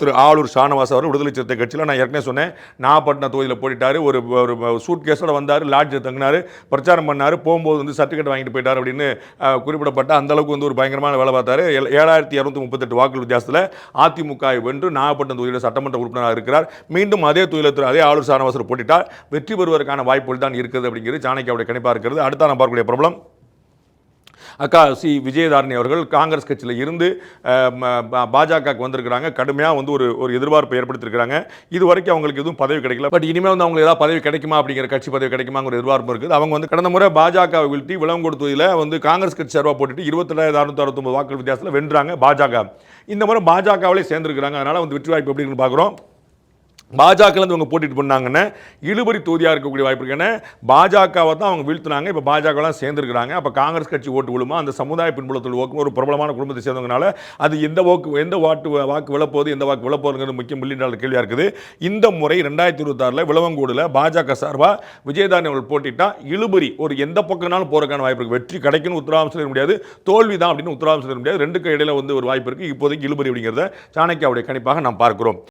திரு ஆளூர் ஷானவாஸ் அவர் விடுதலை சிறுத்தை கட்சியில் நான் ஏற்கனவே சொன்னேன். நாகப்பட்டினம் தொகுதியில் போயிட்டாரு ஒரு ஒரு சூட் கேஸோடு வந்தார் லாட்ஜில் தங்கினார் பிரச்சாரம் பண்ணார் போகும்போது வந்து சர்டிஃபிகேட் வாங்கிட்டு போயிட்டார் அப்படின்னு குறிப்பிடப்பட்ட அந்தளவுக்கு வந்து ஒரு பயங்கரமான வேலை பார்த்தார். ஏழாயிரத்தி இரநூத்தி முப்பத்தெட்டு வாக்குகள் வித்தியாசத்தில் அதிமுக வென்று நாகப்பட்டினம் தொகுதியில் சட்டமன்ற உறுப்பினராக இருக்கிறார். மீண்டும் அதே தொகுதியில் திரு அதே ஆளூர் ஷானவாசர் போட்டிட்டார் வெற்றி பெறுவதற்கான வாய்ப்புகள் தான் இருக்குது அப்படிங்கிறது சாணக்கியாவுடைய கணிப்பாக இருக்கிறது. அடுத்த நான் பார்க்கக்கூடிய பிரபலம் அக்கா சி. விஜயதாரணி அவர்கள் காங்கிரஸ் கட்சியில் இருந்து பா- பாஜகவுக்கு வந்திருக்கிறாங்க. கடுமையாக வந்து ஒரு ஒரு எதிர்பார்ப்பு ஏற்படுத்திருக்கிறாங்க. இது வரைக்கும் அவங்களுக்கு எதுவும் பதவி கிடைக்கல. பட் இனிமேல் வந்து அவங்களுக்கு ஏதாவது பதவி கிடைக்குமா அப்படிங்கிற கட்சி பதவி கிடைக்குமாங்கிற எதிர்பார்ப்பு இருக்குது. அவங்க வந்து கடந்த முறை பாஜக வீழ்த்தி விளம் கொடுத்ததில் வந்து காங்கிரஸ் கட்சி சார்பாக போட்டுட்டு இருபத்தெட்டாயிரத்தி அறுநூத்தி அறுபத்தொம்பது வாக்குகள் வித்தியாசத்தில் வென்றாங்க பாஜக. இந்த முறை பாஜகவிலே சேர்ந்துருக்கிறாங்க. அதனால் வந்து வெற்றி வாய்ப்பு எப்படின்னு பார்க்குறோம். பாஜகலேருந்து இவங்க போட்டிட்டு பண்ணாங்கன்னா இழுபறி தொகுதியாக இருக்கக்கூடிய வாய்ப்பு இருக்கு. ஏன்னா பாஜகவை தான் அவங்க வீழ்த்தினாங்க. இப்போ பாஜகலாம் சேர்ந்துருக்கிறாங்க. அப்போ காங்கிரஸ் கட்சி ஓட்டு விழுமா? அந்த சமுதாய பின்புலத்தில் ஓக்கு ஒரு பிரபலமான குடும்பத்தை சேர்ந்தவங்கனால அது எந்த வாக்கு எந்த வாட்டு வாக்கு விழப்போகுது எந்த வாக்கு விழப்போகுதுங்கிறது முக்கிய மில்லியன் கேள்வியாக இருக்குது. இந்த முறை ரெண்டாயிரத்தி இருபத்தாறில் விளவங்கூடில் பாஜக சார்பாக விஜயதாரணி அவர்கள் போட்டிட்டால் இழுபறி ஒரு எந்த பக்கம்னாலும் போகிறக்கான வாய்ப்பு இருக்குது வெற்றி கிடைக்குன்னு உத்தரவாதம் சொல்ல முடியாது. தோல்வி தான் அப்படின்னு உத்தரவாதம் சொல்ல முடியாது. ரெண்டுக்கு இடையில வந்து ஒரு வாய்ப்பு இருக்குது இப்போதைக்கு இழுபறி அப்படிங்கிறத சாணக்கியாவுடைய கணிப்பாக நாம் பார்க்கிறோம்.